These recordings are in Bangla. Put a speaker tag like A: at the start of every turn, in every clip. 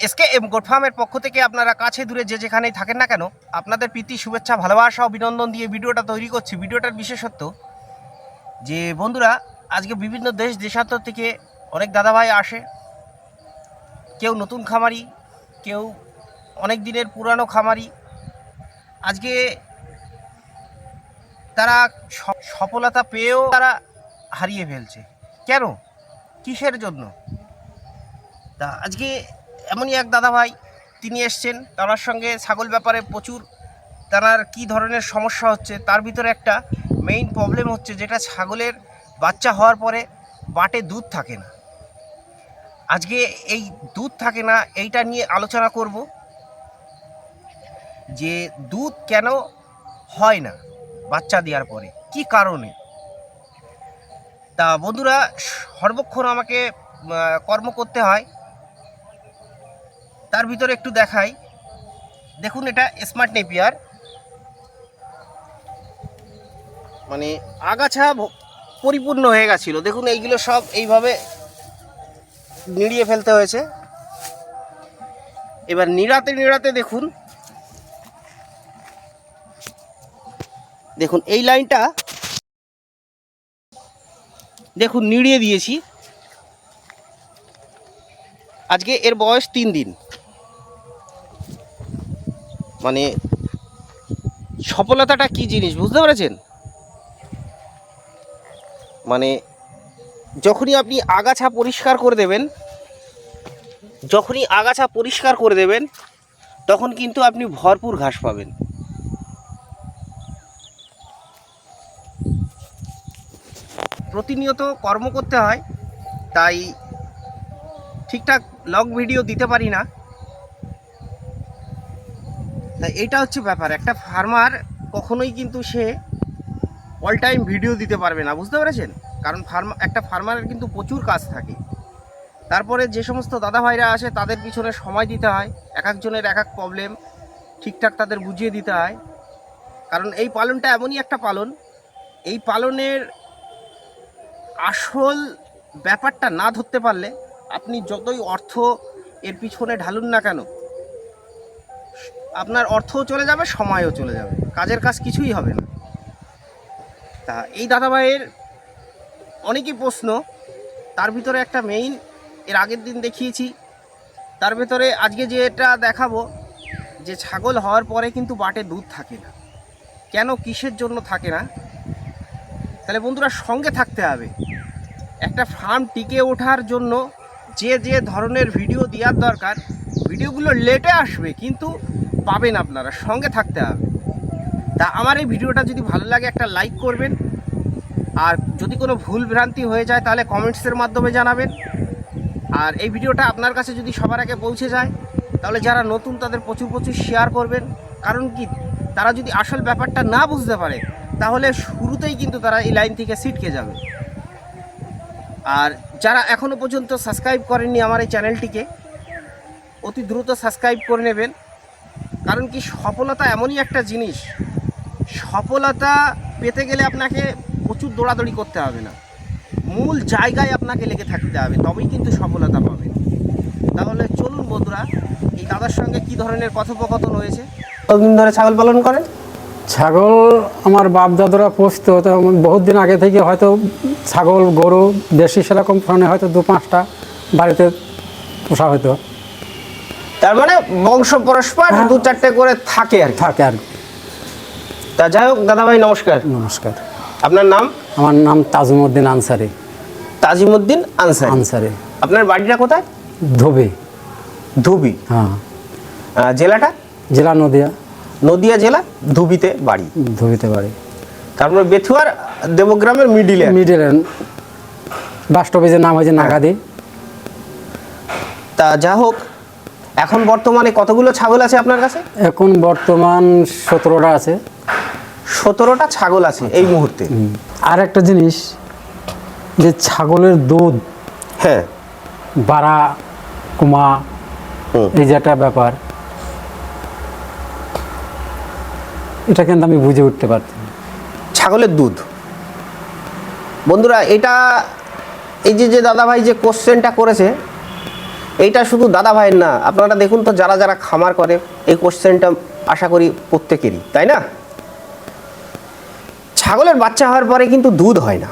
A: এসকে এম গোট ফার্মের পক্ষ থেকে আপনারা কাছে দূরে যে যেখানেই থাকেন না কেন, আপনাদের প্রীতি, শুভেচ্ছা, ভালোবাসা ও অভিনন্দন দিয়ে ভিডিওটা তৈরি করছি। ভিডিওটার বিশেষত্ব যে, বন্ধুরা, আজকে বিভিন্ন দেশ দেশান্তর থেকে অনেক দাদাভাই আসে। কেউ নতুন খামারি, কেউ অনেক দিনের পুরানো খামারি। আজকে তারা সফলতা পেয়েও তারা হারিয়ে ফেলছে। কেন? কিসের জন্য? তা আজকে এমনই এক দাদা ভাই তিনি এসছেন। তার সঙ্গে ছাগল ব্যাপারে প্রচুর তার কি ধরনের সমস্যা হচ্ছে, তার ভিতরে একটা মেইন প্রবলেম হচ্ছে যেটা ছাগলের বাচ্চা হওয়ার পরে বাটে দুধ থাকে না। আজকে এই দুধ থাকে না, এইটা নিয়ে আলোচনা করব যে দুধ কেন হয় না বাচ্চা দেওয়ার পরে, কি কারণে? তা বন্ধুরা, সর্বক্ষণ আমাকে কর্ম করতে হয়। তার ভিতরে একটু দেখাই। দেখুন, এটা স্মার্ট নেপিয়ার। মানে আগাছা পরিপূর্ণ হয়ে গেছিল। দেখুন, এইগুলো সব এইভাবে নিড়িয়ে ফেলতে হয়েছে। এবার নিড়াতে নিড়াতে দেখুন। দেখুন, এই লাইনটা দেখুন, নিড়িয়ে দিয়েছি। আজকে এর বয়স তিন দিন। মানে সফলতাটা কি জিনিস, বুঝতে পেরেছেন? মানে যখনই আপনি আগাছা পরিষ্কার করে দেবেন, যখনই আগাছা পরিষ্কার করে দেবেন, তখন কিন্তু আপনি ভরপুর ঘাস পাবেন। প্রতিনিয়ত কর্ম করতে হয়, তাই ঠিকঠাক লং ভিডিও দিতে পারি না। তাই এটা হচ্ছে ব্যাপার। একটা ফার্মার কখনোই কিন্তু সে অল টাইম ভিডিও দিতে পারবে না, বুঝতে পেরেছেন? কারণ ফার্মা একটা ফার্মারের কিন্তু প্রচুর কাজ থাকে। তারপরে যে সমস্ত দাদা ভাইরা আসে, তাদের পিছনে সময় দিতে হয়, এক একজনের এক এক প্রবলেম ঠিকঠাক তাদের বুঝিয়ে দিতে হয়। কারণ এই পালনটা এমনই একটা পালন, এই পালনের আসল ব্যাপারটা না ধরতে পারলে আপনি যতই অর্থ এর পিছনে ঢালুন না কেন আপনার অর্থও চলে যাবে, সময়ও চলে যাবে। কাজের কাজ কিছুই হবে না। তা এই দাদাভাইয়ের অনেকই প্রশ্ন। তার ভিতরে একটা মেইন এর আগের দিন দেখিয়েছি। তার ভিতরে আজকে যে এটা দেখাবো, যে ছাগল হওয়ার পরে কিন্তু বাটে দুধ থাকে না। কেন কিসের জন্য থাকে না? তাহলে বন্ধুরা সঙ্গে থাকতে হবে। একটা ফার্ম টিকে ওঠার জন্য যে যে ধরনের ভিডিও দেওয়ার দরকার, ভিডিওগুলো লেটে আসবে, কিন্তু পাবেন আপনারা, সঙ্গে থাকতে হবে। তা আমার এই ভিডিওটা যদি ভালো লাগে, একটা লাইক করবেন। আর যদি কোনো ভুল ভ্রান্তি হয়ে যায়, তাহলে কমেন্টসের মাধ্যমে জানাবেন। আর এই ভিডিওটা আপনার কাছে যদি সবার আগে পৌঁছে যায়, তাহলে যারা নতুন, তাদের প্রচুর প্রচুর শেয়ার করবেন। কারণ কি? তারা যদি আসল ব্যাপারটা না বুঝতে পারে, তাহলে শুরুতেই কিন্তু তারা এই লাইন থেকে ছিটকে যাবে। আর যারা এখনও পর্যন্ত সাবস্ক্রাইব করেননি আমার এই চ্যানেলটিকে অতি দ্রুত সাবস্ক্রাইব করে নেবেন। কারণ কি সফলতা এমনই একটা জিনিস। সফলতা পেতে গেলে আপনাকে প্রচুর দৌড়াদৌড়ি করতে হবে না। মূল জায়গায় আপনাকে লেগে থাকতে হবে, তবেই কিন্তু সফলতা পাবেন। তাহলে চলুন বন্ধুরা, এই দাদার সঙ্গে কি ধরনের কথোপকথন হয়েছে? কতদিন ধরে ছাগল পালন করেন
B: ছাগল আমার বাপ দাদুরা পোষত, তো বহুত দিন আগে থেকে হয়তো ছাগল, গরু, দেশি সেরকম ফোনে হয়তো দু পাঁচটা বাড়িতে পোষা হতো।
A: তার মানে বংশ পরস্পর
B: হ্যাঁ।
A: দু চারটে করে থাকে আর
B: থাকে আর।
A: তা যাই হোক দাদাভাই নমস্কার।
B: নমস্কার।
A: আপনার নাম?
B: আমার নাম তাজুমুদ্দিন আনসারি।
A: তাজিমুদ্দিন আনসারি।
B: আনসারি।
A: আপনার বাড়িটা কোথায়?
B: ধুবি।
A: ধুবি?
B: হ্যাঁ।
A: জেলাটা?
B: জেলা নদিয়া।
A: নদিয়া জেলা ধুবিতে বাড়ি।
B: ধুবিতে বাড়ি।
A: তারপরে বেথুয়ার দেবগ্রামের মিডিলে
B: মিডিলে বাস স্টপেজের নাম হয়েছে নাগাদি।
A: তা যা হোক এখন বর্তমানে কতগুলো ছাগল আছে আপনার কাছে?
B: এখন বর্তমান সতেরোটা আছে।
A: সতেরোটা ছাগল আছে এই মুহূর্তে।
B: আর একটা জিনিস যে ছাগলের দুধ
A: হ্যাঁ।
B: বাড়া কুমা এই যে একটা ব্যাপার এটা কিন্তু আমি বুঝে উঠতে পারছি।
A: ছাগলের দুধ। বন্ধুরা এটা এই যে যে দাদাভাই যে কোশ্চেনটা করেছে এইটা শুধু দাদা ভাইয়ের না আপনারা দেখুন তো যারা যারা খামার করে এই কোশ্চেনটা আশা করি প্রত্যেকেরই তাই না? ছাগলের বাচ্চা হওয়ার পরে কিন্তু দুধ হয় না।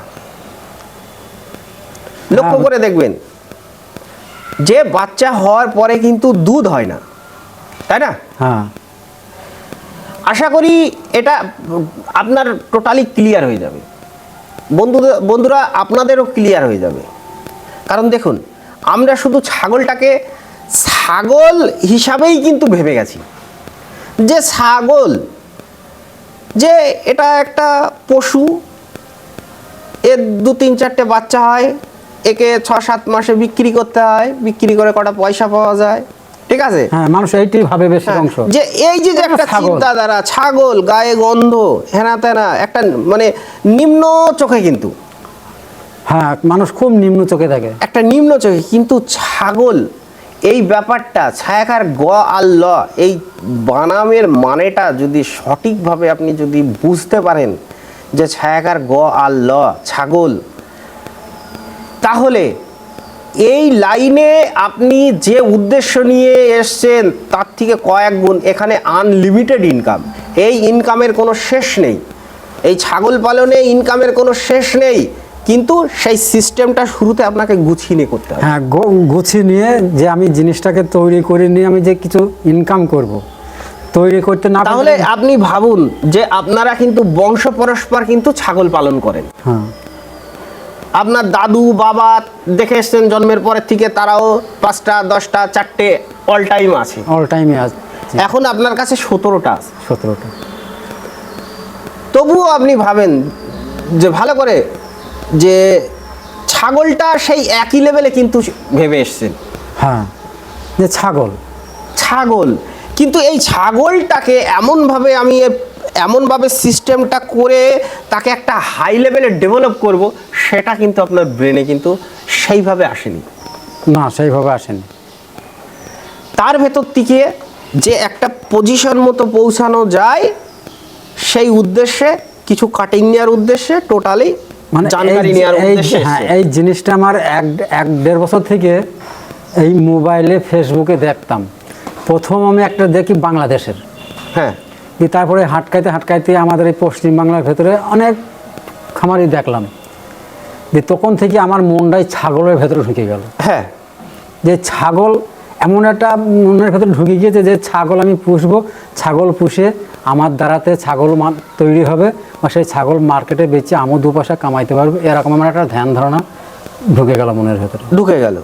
A: লক্ষ্য
B: হ্যাঁ।
A: করে দেখবেন যে বাচ্চা হওয়ার পরে কিন্তু দুধ হয় না তাই না?
B: হ্যাঁ।
A: আশা করি এটা আপনার টোটালি ক্লিয়ার হয়ে যাবে। বন্ধুদের বন্ধুরা আপনাদেরও ক্লিয়ার হয়ে যাবে। কারণ দেখুন আমরা শুধু ছাগলটাকে ছাগল হিসাবেই কিন্তু ভেবে গেছি। যে ছাগল যে এটা একটা পশু এর দু তিন চারটে বাচ্চা হয় একে ছ সাত মাসে বিক্রি করতে হয় বিক্রি করে কটা পয়সা পাওয়া যায় ঠিক আছে?
B: হ্যাঁ মানুষ এইটাই ভাবে বেশি
A: হ্যাঁ,
B: অংশ।
A: যে এই যে একটা
B: ছাগল।
A: দ্বারা ছাগল গায়ে গন্ধ হেনা তেনা একটা মানে নিম্ন চোখে কিন্তু।
B: হ্যাঁ মানুষ খুব নিম্ন চোখে থাকে
A: একটা নিম্ন চোখে, কিন্তু ছাগল, এই ব্যাপারটা ছায়াকার গ আর ল, এই বানামের মানেটা যদি সঠিকভাবে আপনি যদি বুঝতে পারেন যে ছায়াকার গ আর ল, ছাগল, তাহলে এই লাইনে আপনি যে উদ্দেশ্য নিয়ে এসছেন, তার থেকে কয়েক গুণ এখানে আনলিমিটেড ইনকাম এই ইনকামের কোনো শেষ নেই। এই ছাগল পালনে ইনকামের কোনো শেষ নেই। কিন্তু সেই সিস্টেমটা শুরুতে আপনাকে গুছিয়ে নিয়ে করতে হবে।
B: হ্যাঁ গুছিয়ে নিয়ে যে আমি জিনিসটাকে তৈরি করে নিয়ে আমি যে কিছু ইনকাম করব তৈরি করতে না
A: তাহলে আপনি ভাবুন যে আপনারা কিন্তু বংশ পরস্পর কিন্তু ছাগল পালন করেন।
B: হ্যাঁ।
A: আপনার দাদু বাবা দেখে এসছেন জন্মের পরের থেকে তারাও পাঁচটা দশটা চারটে অল টাইম আছে।
B: অল টাইমে আছে।
A: এখন আপনার কাছে সতেরোটা আছে।
B: সতেরোটা।
A: তবুও আপনি ভাবেন যে ভালো করে যে ছাগলটা সেই একই লেভেলে কিন্তু ভেবে এসছেন
B: হ্যাঁ যে ছাগল।
A: ছাগল। কিন্তু এই ছাগলটাকে এমনভাবে আমি এমনভাবে সিস্টেমটা করে তাকে একটা হাই লেভেলে ডেভেলপ করব সেটা কিন্তু আপনার ব্রেনে কিন্তু সেইভাবে আসেনি।
B: না সেইভাবে আসেনি।
A: তার ভেতর থেকে যে একটা পজিশন মতো পৌঁছানো যায় সেই উদ্দেশ্যে কিছু কাটিং নেওয়ার উদ্দেশ্যে টোটালি
B: মানে
A: জানকারি
B: এই-
A: নেওয়ার উদ্দেশ্যে
B: হ্যাঁ এই জিনিসটা আমার এক এক দেড় বছর থেকে এই মোবাইলে ফেসবুকে দেখতাম। প্রথম আমি একটা দেখি বাংলাদেশের।
A: হ্যাঁ।
B: দিয়ে তারপরে হাটকাইতে হাটকাইতে আমাদের এই পশ্চিমবাংলার ভেতরে অনেক খামারি দেখলাম। যে তখন থেকে আমার মনটাই ছাগলের ভেতরে ঢুকে গেল।
A: হ্যাঁ।
B: যে ছাগল এমন একটা মনের ভেতরে ঢুকে গিয়েছে যে ছাগল আমি পুষবো ছাগল পুষে আমার দ্বারাতে ছাগল তৈরি হবে। বা সেই ছাগল মার্কেটে বেচে আমও দু পয়সা কামাইতে পারব। এরকম আমার একটা ধ্যান ধারণা ঢুকে গেল মনের ভেতরে।
A: ঢুকে গেল।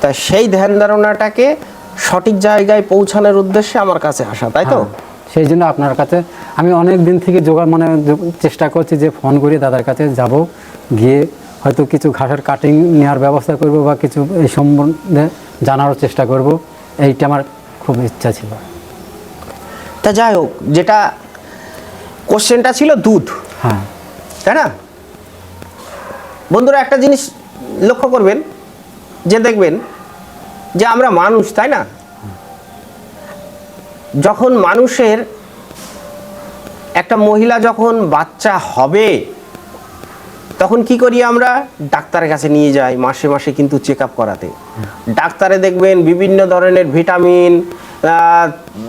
A: তা সেই ধ্যান ধারণাটাকে সঠিক জায়গায় পৌঁছানোর উদ্দেশ্যে আমার কাছে আসা তাই তো?
B: হ্যাঁ, সেই জন্য আপনার কাছে আমি অনেক দিন থেকে জোগাড় মানে চেষ্টা করছি যে ফোন করে দাদার কাছে যাব গিয়ে হয়তো কিছু ঘাসের কাটিং নেওয়ার ব্যবস্থা করব বা কিছু এই সম্বন্ধে জানারও চেষ্টা করব। এইটা আমার খুব ইচ্ছা ছিল।
A: তা যাই হোক যেটা কোশ্চেনটা ছিল দুধ।
B: হ্যাঁ।
A: তাই না? বন্ধুরা একটা জিনিস লক্ষ্য করবেন যে দেখবেন যে আমরা মানুষ তাই না? যখন মানুষের একটা মহিলা যখন বাচ্চা হবে তখন কি করি আমরা? ডাক্তারের কাছে নিয়ে যাই মাসে মাসে কিন্তু চেক আপ করাতে। ডাক্তারে দেখবেন বিভিন্ন ধরনের ভিটামিন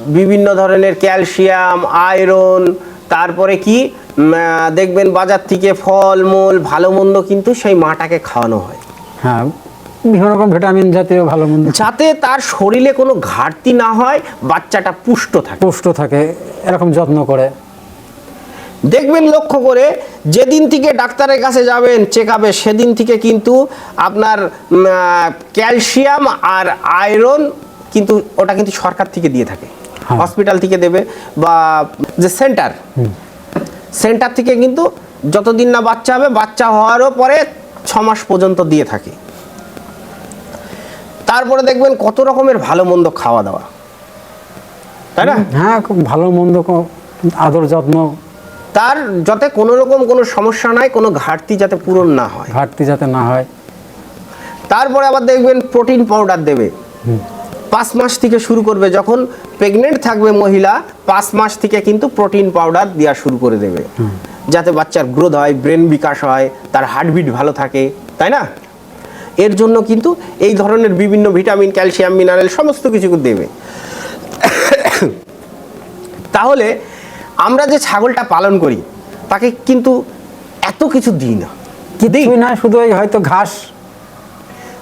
A: বিভিন্ন ধরনের ক্যালসিয়াম আয়রন তারপরে কি দেখবেন বাজার থেকে ফল মূল ভালো মন্দ কিন্তু সেই মাটাকে খাওয়ানো হয়।
B: হ্যাঁ বিভিন্ন রকম ভিটামিন জাতীয় ভালো মন্দ
A: যাতে তার শরীরে কোনো ঘাটতি না হয় বাচ্চাটা পুষ্ট থাকে।
B: পুষ্ট থাকে এরকম যত্ন করে।
A: দেখবেন লক্ষ্য করে যেদিন থেকে ডাক্তারের কাছে যাবেন চেক আপে সেদিন থেকে কিন্তু আপনার ক্যালসিয়াম আর আয়রন কিন্তু ওটা কিন্তু সরকার থেকে দিয়ে থাকে। হসপিটাল থেকে দেবে বা যে সেন্টার। সেন্টার থেকে কিন্তু যতদিন না বাচ্চা হবে বাচ্চা হওয়ারও পরে ছ মাস পর্যন্ত দিয়ে থাকে। তারপরে দেখবেন কত রকমের ভালো মন্দ খাওয়া দাওয়া। তাই না?
B: হ্যাঁ খুব ভালো মন্দ আদর যত্ন।
A: তার যাতে কোনো রকম কোনো সমস্যা নাই কোনো ঘাটতি যাতে পূরণ না হয়।
B: ঘাটতি যাতে না হয়।
A: তারপরে আবার দেখবেন প্রোটিন পাউডার দেবে। পাঁচ মাস থেকে শুরু করবে। যখন প্রেগনেন্ট থাকবে মহিলা পাঁচ মাস থেকে কিন্তু প্রোটিন পাউডার দেওয়া শুরু করে দেবে। যাতে বাচ্চার গ্রোথ হয় ব্রেন বিকাশ হয় তার হার্টবিট ভালো থাকে তাই না? এর জন্য কিন্তু এই ধরনের বিভিন্ন ভিটামিন ক্যালসিয়াম মিনারেল সমস্ত কিছু দেবে। তাহলে আমরা যে ছাগলটা পালন করি তাকে কিন্তু এত কিছু দিই না। কি দিই।
B: না শুধু হয়তো ঘাস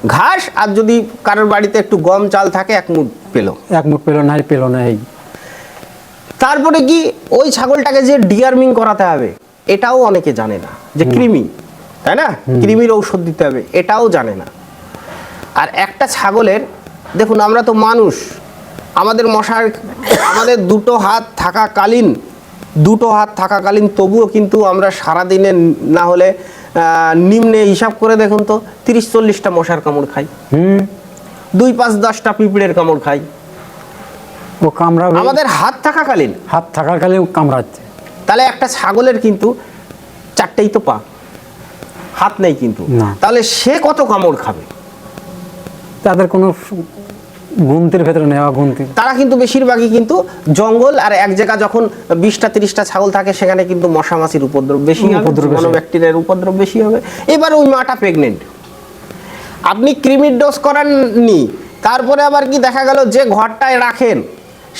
A: ঘাস আর যদি কারোর বাড়িতে একটু গম চাল থাকে এক মুঠ পেল।
B: এক মুঠ পেল না পেল না এই।
A: তারপরে কি ওই ছাগলটাকে যে ডিয়ারমিং করাতে হবে এটাও অনেকে জানে না যে কৃমি তাই না? কৃমির ঔষধ দিতে হবে এটাও জানে না। আর একটা ছাগলের দেখুন আমরা তো মানুষ আমাদের মশার আমাদের দুটো হাত থাকাকালীন দুটো হাত থাকাকালীন তবুও কিন্তু আমরা সারাদিনে না হলে নিম্নে হিসাব করে দেখুন তো তিরিশ চল্লিশটা মশার কামড় খাই।
B: হুম।
A: দুই পাঁচ দশটা পিঁপড়ের কামড় খাই।
B: ও কামড়াবে?
A: আমাদের হাত থাকাকালীন।
B: হাত থাকার কালে কামড়াচ্ছে।
A: তাহলে একটা ছাগলের কিন্তু চারটেই তো পা। হাত নেই কিন্তু। তাহলে সে কত কামড় খাবে?
B: তাদের কোনো গুনতির ভেতরে নেওয়া গুনতি।
A: তারা কিন্তু বেশিরভাগই কিন্তু জঙ্গল আর এক জায়গা যখন বিশটা তিরিশটা ছাগল থাকে সেখানে কিন্তু মশা মাছির উপদ্রব বেশি
B: উপদ্রব বেশি।
A: ব্যাকটেরিয়ার উপদ্রব বেশি হবে। এবার ওই মাটা প্রেগনেন্ট আপনি ক্রিমির ডোজ করাননি তারপরে আবার কি দেখা গেল যে ঘরটায় রাখেন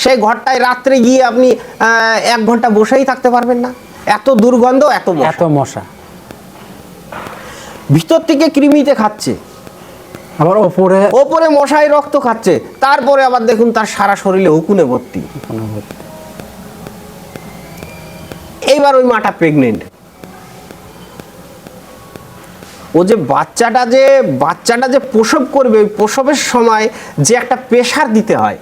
A: সেই ঘরটায় রাত্রে গিয়ে আপনি এক ঘণ্টা বসেই থাকতে পারবেন না। এত দুর্গন্ধ এত
B: এত মশা।
A: ভিতর থেকে কৃমিতে খাচ্ছে।
B: আবার ওপরে
A: ওপরে মশাই রক্ত খাচ্ছে তারপরে আবার দেখুন তার সারা শরীরে উকুনে ভর্তি। এইবার ওই মাটা প্রেগনেন্ট ও যে বাচ্চাটা যে বাচ্চাটা যে প্রসব করবে ওই প্রসবের সময় যে একটা প্রেশার দিতে হয়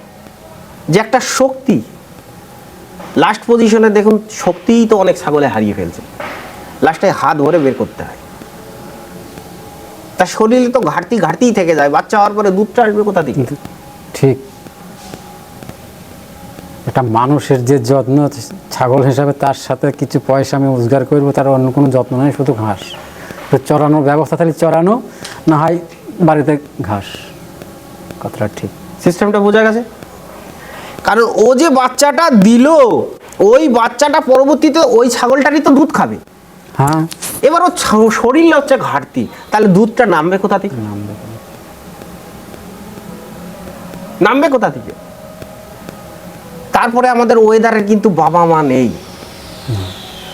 A: যে একটা শক্তি। লাস্ট পজিশনে দেখুন শক্তিই তো অনেক ছাগলে হারিয়ে ফেলছে। লাস্টে হাত ধরে বের করতে হয়। তার শরীরে তো ঘাটতি ঘাটতিই থেকে যায়। বাচ্চা হওয়ার পরে দুধটা আসবে কোথা থেকে?
B: ঠিক। এটা মানুষের যে যত্ন ছাগল হিসাবে তার সাথে কিছু পয়সা আমি রোজগার করব তার অন্য কোনো যত্ন নেই শুধু ঘাস। তো চড়ানোর ব্যবস্থা তাহলে চড়ানো না হয় বাড়িতে ঘাস। কথাটা ঠিক।
A: সিস্টেমটা বোঝা গেছে? কারণ ও যে বাচ্চাটা দিল ওই বাচ্চাটা পরবর্তীতে ওই ছাগলটারই তো দুধ খাবে।
B: হ্যাঁ।
A: এবার ও ছ- শরীর হচ্ছে ঘাটতি। তাহলে দুধটা নামবে কোথা থেকে?
B: নামবে।
A: নামবে কোথা থেকে? তারপরে আমাদের ওয়েদারের কিন্তু বাবা মা নেই।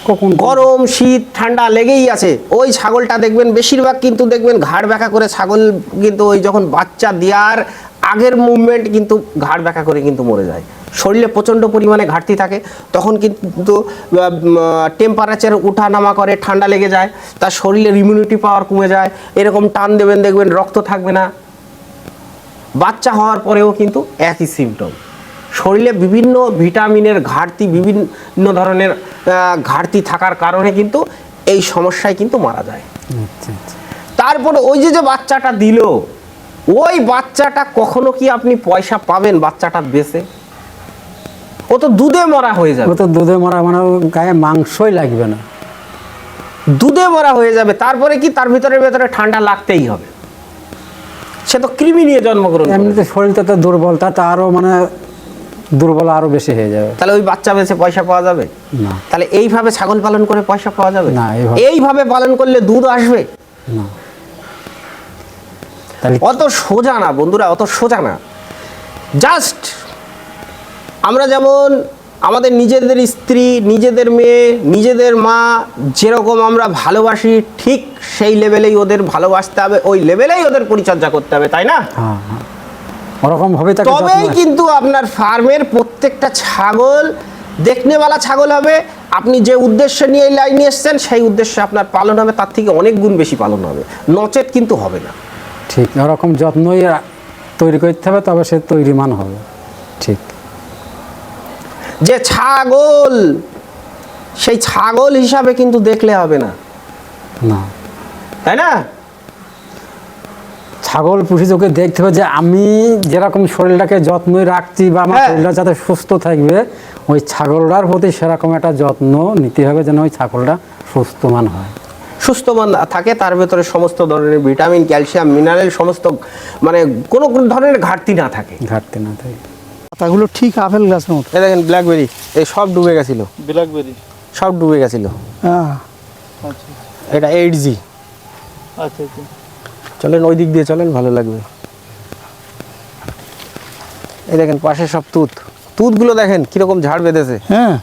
B: কখন?
A: গরম শীত ঠান্ডা লেগেই আছে। ওই ছাগলটা দেখবেন বেশিরভাগ কিন্তু দেখবেন ঘাড় ব্যাকা করে ছাগল কিন্তু ওই যখন বাচ্চা দেওয়ার আগের মুভমেন্ট কিন্তু ঘাড় ব্যাকা করে কিন্তু মরে যায়। শরীরে প্রচণ্ড পরিমাণে ঘাটতি থাকে তখন কিন্তু টেম্পারেচার উঠা নামা করে ঠান্ডা লেগে যায় তার শরীরের ইমিউনিটি পাওয়ার কমে যায় এরকম টান দেবেন দেখবেন রক্ত থাকবে না। বাচ্চা হওয়ার পরেও কিন্তু একই সিমটম শরীরে বিভিন্ন ভিটামিনের ঘাটতি বিভিন্ন ধরনের ঘাটতি থাকার কারণে কিন্তু এই সমস্যায় কিন্তু মারা যায়।
B: আচ্ছা আচ্ছা।
A: তারপরে ওই যে যে বাচ্চাটা দিল ওই বাচ্চাটা কখনো কি আপনি পয়সা পাবেন বাচ্চাটা বেচে? ও তো দুধে মরা হয়ে যাবে।
B: ও তো দুধে মরা মানে গায়ে মাংসই লাগবে না।
A: দুধে মরা হয়ে যাবে তারপরে কি তার ভিতরে ভেতরে ঠান্ডা লাগতেই হবে। সে তো কৃমি নিয়ে জন্মগ্রহণ।
B: এমনিতে শরীরটা তো দুর্বল তাতে আরও মানে দুর্বল আরও বেশি হয়ে যাবে।
A: তাহলে ওই বাচ্চা বেচে পয়সা পাওয়া যাবে?
B: না।
A: তাহলে এইভাবে ছাগল পালন করে পয়সা পাওয়া যাবে?
B: না, এইভাবে
A: পালন করলে দুধ আসবে?
B: না।
A: অত সোজা না বন্ধুরা অত সোজা না। জাস্ট আমরা যেমন আমাদের নিজেদের স্ত্রী নিজেদের মেয়ে নিজেদের মা যেরকম আমরা ভালোবাসি ঠিক সেই লেভেলেই ওদের ভালোবাসতে হবে ওই লেভেলেই ওদের পরিচর্যা করতে হবে তাই না?
B: হ্যাঁ হ্যাঁ। ওরকম ভাবে
A: তবেই কিন্তু আপনার ফার্মের প্রত্যেকটা ছাগল দেখনেওয়ালা ছাগল হবে আপনি যে উদ্দেশ্যে নিয়ে এই লাইনে এসছেন সেই উদ্দেশ্যে আপনার পালন হবে তার থেকে অনেক গুণ বেশি পালন হবে। নচেত কিন্তু হবে না।
B: ঠিক ওরকম যত্নই তৈরি করতে হবে তবে সে তৈরি মান হবে। ঠিক।
A: যে ছাগল সেই ছাগল হিসাবে কিন্তু দেখলে হবে না।
B: না।
A: তাই না?
B: ছাগল পুষি তোকে দেখতে হবে যে আমি যেরকম শরীরটাকে যত্ন রাখছি বা আমার
A: হ্যাঁ।
B: শরীরটা যাতে সুস্থ থাকবে ওই ছাগলটার প্রতি সেরকম একটা যত্ন নিতে হবে যেন ওই ছাগলটা সুস্থমান হয়।
A: সুস্থমান থাকে তার ভেতরে সমস্ত ধরনের ভিটামিন ক্যালসিয়াম মিনারেল সমস্ত মানে কোনো কোনো ধরনের ঘাটতি না থাকে।
B: ঘাটতি না থাকে।
C: পাতাগুলো ঠিক আপেল গাছের মতো।
A: এই দেখেন ব্ল্যাকবেরি এই সব ডুবে গেছিল।
C: ব্ল্যাকবেরি
A: সব ডুবে গেছিল।
C: হ্যাঁ।
A: এটা এইট জি
C: আচ্ছা আচ্ছা।
A: চলেন ওই দিক দিয়ে চলেন ভালো লাগবে। এই দেখেন পাশে সব তুত। তুতগুলো দেখেন কীরকম ঝাড় বেঁধেছে।
C: হ্যাঁ।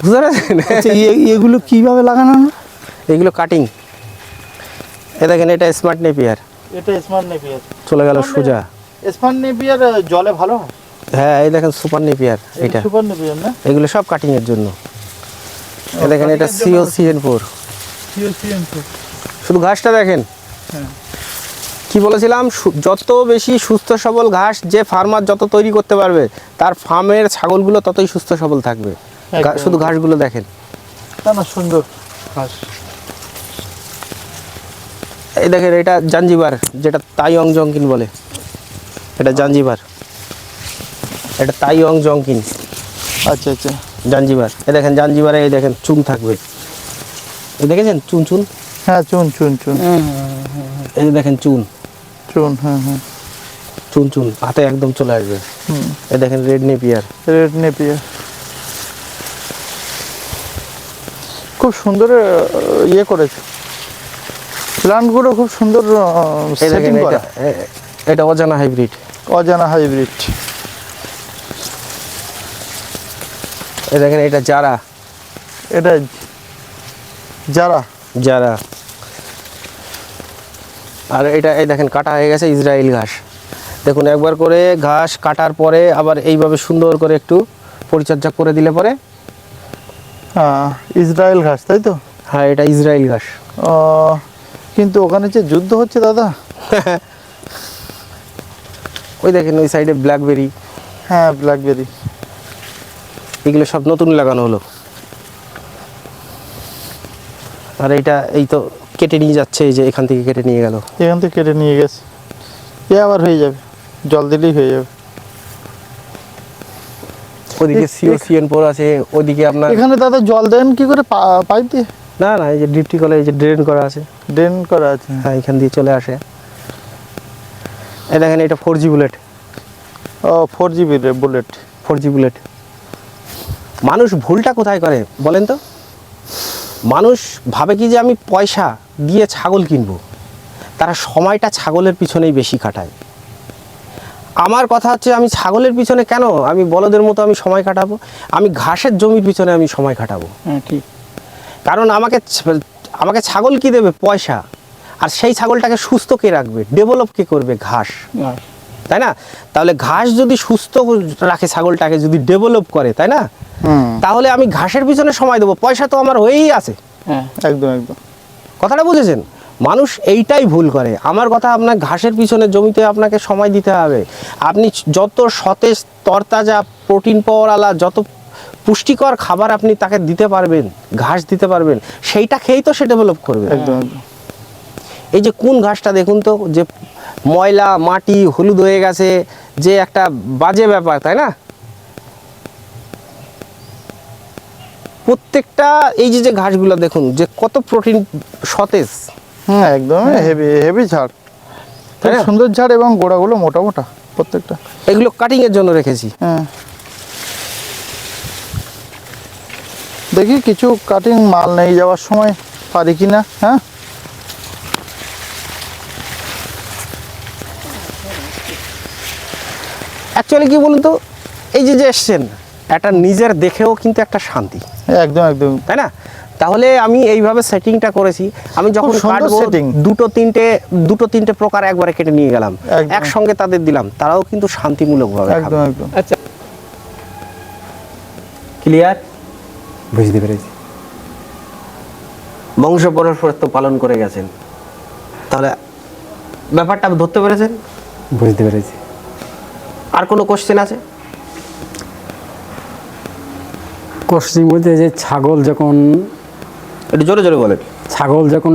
A: বুঝতে পারছেন?
C: আচ্ছা এগুলো কীভাবে লাগানো না
A: এগুলো কাটিং এ দেখেন এটা স্মার্ট নেপিয়ার
D: এটা স্মার্ট নেপিয়ার
A: চলে গেল সোজা।
D: স্মার্ট নেপিয়ার জলে ভালো? হয়
A: এই দেখেন সুপার নেপিয়ার এটা।
D: সুপার নেপিয়ার না?
A: এগুলো সব কাটিং এর জন্য। দেখেন এটা সিও সিএন ফোর শুধু ঘাসটা দেখেন।
D: হ্যাঁ।
A: কি বলেছিলাম? যত বেশি সুস্থ সবল ঘাস যে ফার্মার যত তৈরি করতে পারবে তার ফার্মের ছাগলগুলো ততই সুস্থ সবল থাকবে। শুধু ঘাসগুলো দেখেন।
D: না সুন্দর ঘাস।
A: এই দেখেন এটা জাঞ্জিবার যেটা তাইয়ং জংকিন বলে। এটা জাঞ্জিবার। এটা তাইয়ং জংকিন
D: আচ্ছা আচ্ছা।
A: জাঞ্জিবার এই দেখেন জাঞ্জিবারে এই দেখেন চুন থাকবে। দেখেছেন? চুন চুন?
D: হ্যাঁ চুন চুন চুন।
A: এই দেখেন চুন।
D: চুন হ্যাঁ হ্যাঁ।
A: চুন চুন হাতে একদম চলে আসবে।
D: হুম।
A: এই দেখেন রেড নেপিয়ার।
D: Red Napier. খুব সুন্দর ইয়ে করেছে। প্লান্টগুলো খুব সুন্দর সেটিং করা।
A: এটা অজানা হাইব্রিড
D: অজানা হাইব্রিড
A: এই দেখেন এটা যারা
D: এটা যারা
A: যারা আর এটা এই দেখেন কাটা হয়ে গেছে ইসরায়েল ঘাস। দেখুন একবার করে ঘাস কাটার পরে আবার এইভাবে সুন্দর করে একটু পরিচর্যা করে দিলে পরে
D: হ্যাঁ, ইসরায়েল ঘাস তাই তো?
A: হ্যাঁ এটা ইসরায়েল ঘাস।
D: ও, কিন্তু ওখানে যে যুদ্ধ হচ্ছে দাদা?
A: ওই দেখেন ওই সাইডে ব্ল্যাকবেরি
D: হ্যাঁ ব্ল্যাকবেরি
A: এগুলো সব নতুন লাগানো হলো। আর এটা এই তো কেটে নিয়ে যাচ্ছে এই যে এখান থেকে কেটে নিয়ে গেল।
D: এখান থেকে কেটে নিয়ে গেছে। এ আবার হয়ে যাবে জল দিলেই হয়ে যাবে।
A: ওদিকে সিও সিএন ফোর আছে ওদিকে আপনার
D: এখানে দাদা জল দেন কি করে? পাইপ দিয়ে?
A: না না এই যে ডিপটি কলে এই যে ড্রেন করা আছে।
D: ড্রেন করা আছে।
A: হ্যাঁ এখান দিয়ে চলে আসে। এই দেখেন এটা ফোর জি বুলেট
D: ও four GB bullet
A: four G bullet মানুষ ভুলটা কোথায় করে বলেন তো? মানুষ ভাবে কি যে আমি পয়সা দিয়ে ছাগল কিনবো। তারা সময়টা ছাগলের পিছনেই বেশি কাটায় আমার কথা হচ্ছে আমি ছাগলের পিছনে কেন? আমি বলদের মতো আমি সময় কাটাবো? আমি ঘাসের জমির পিছনে আমি সময় কাটাবো?
D: হ্যাঁ
A: কারণ আমাকে আমাকে ছাগল কি দেবে? পয়সা। আর সেই ছাগলটাকে সুস্থ কে রাখবে? ডেভেলপ কে করবে? ঘাস। তাই না? তাহলে ঘাস যদি সুস্থ রাখে ছাগলটাকে যদি ডেভেলপ করে তাই না? তাহলে আমি ঘাসের পিছনে সময় দেবো। পয়সা তো আমার হয়েই আছে।
D: হ্যাঁ। একদম একদম।
A: কথাটা বুঝেছেন? মানুষ এইটাই ভুল করে। আমার কথা আপনার ঘাসের পিছনে জমিতে আপনাকে সময় দিতে হবে। আপনি যত সতেজ তরতাজা প্রোটিন পাওয়ারওয়ালা যত পুষ্টিকর খাবার আপনি তাকে দিতে পারবেন ঘাস দিতে পারবেন সেইটা খেয়েই তো সে ডেভেলপ করবে।
D: একদম একদম।
A: এই যে কোন ঘাসটা দেখুন তো যে ময়লা মাটি হলুদ হয়ে গেছে যে একটা বাজে ব্যাপার তাই না? প্রত্যেকটা এই যে যে ঘাসগুলো দেখুন যে কত প্রোটিন সতেজ।
D: হ্যাঁ একদম হেভি হেভি ঝাড়।
A: তাই
D: খুব? সুন্দর ঝাড় এবং গোড়াগুলো মোটা মোটা প্রত্যেকটা।
A: এগুলো কাটিং এর জন্য রেখেছি।
D: হ্যাঁ। দেখি কিছু কাটিং মাল নিয়ে যাওয়ার সময় পারি কিনা হ্যাঁ?
A: অ্যাকচুয়ালি কি বলুন তো? এই যে যে এসছেন একটা নিজের দেখেও কিন্তু একটা শান্তি।
D: একদম একদম।
A: তাই না? তাহলে আমি এইভাবে সেটিংটা করেছি। আমি যখন কাটবো দুটো তিনটে দুটো তিনটে প্রকার একবারে কেটে নিয়ে গেলাম। একসঙ্গে তাদের দিলাম। তারাও কিন্তু শান্তিমূলকভাবে।
D: একদম একদম।
B: আচ্ছা। ক্লিয়ার বুঝতে পেরেছি।
A: বংশ পরস্পরত্ব পালন করে গেছেন। তাহলে ব্যাপারটা ধরতে পেরেছেন?
B: বুঝতে পেরেছি।
A: আর কোনো কোশ্চেন আছে?
B: কোশ্চিন বলতে যে ছাগল যখন
A: একটু জোরে জোরে বলেন।
B: ছাগল যখন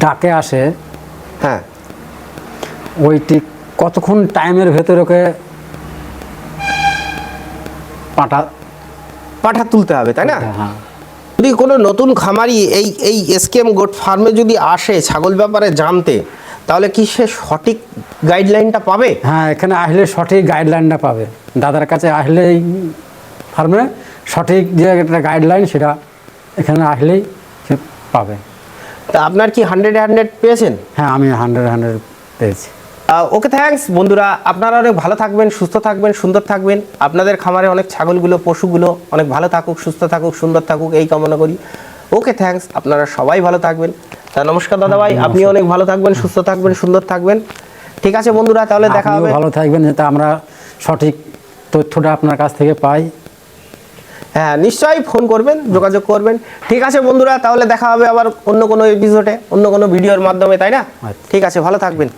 B: ডাকে আসে
A: হ্যাঁ।
B: ওই ঠিক কতক্ষণ টাইমের ভেতরে ওকে পাটা
A: পাঠা তুলতে হবে তাই না?
B: হ্যাঁ।
A: যদি কোনো নতুন খামারি এই এই এসকেএম গোট ফার্মে যদি আসে ছাগল ব্যাপারে জানতে তাহলে কি সে সঠিক গাইডলাইনটা পাবে?
B: হ্যাঁ এখানে আসলে সঠিক গাইডলাইনটা পাবে। দাদার কাছে আসলে এই ফার্মে সঠিক যে একটা গাইডলাইন সেটা এখানে আসলেই সে পাবে।
A: তা আপনার কি হান্ড্রেড হান্ড্রেড পেয়েছেন?
B: হ্যাঁ আমি হান্ড্রেড হান্ড্রেড পেয়েছি।
A: ওকে থ্যাঙ্কস বন্ধুরা। আপনারা অনেক ভালো থাকবেন সুস্থ থাকবেন সুন্দর থাকবেন। আপনাদের খামারে অনেক ছাগলগুলো পশুগুলো অনেক ভালো থাকুক সুস্থ থাকুক সুন্দর থাকুক এই কামনা করি। ওকে থ্যাঙ্কস আপনারা সবাই ভালো থাকবেন। তা নমস্কার দাদা ভাই। আপনি অনেক ভালো থাকবেন সুস্থ থাকবেন সুন্দর থাকবেন। ঠিক আছে বন্ধুরা তাহলে দেখা হবে।
B: ভালো থাকবেন যাতে আমরা সঠিক তথ্যটা আপনার কাছ থেকে পাই।
A: হ্যাঁ নিশ্চয়ই ফোন করবেন যোগাযোগ করবেন। ঠিক আছে বন্ধুরা তাহলে দেখা হবে আবার অন্য কোনো এপিসোডে অন্য কোনো ভিডিওর মাধ্যমে তাই না?
B: আচ্ছা।
A: ঠিক আছে ভালো থাকবেন।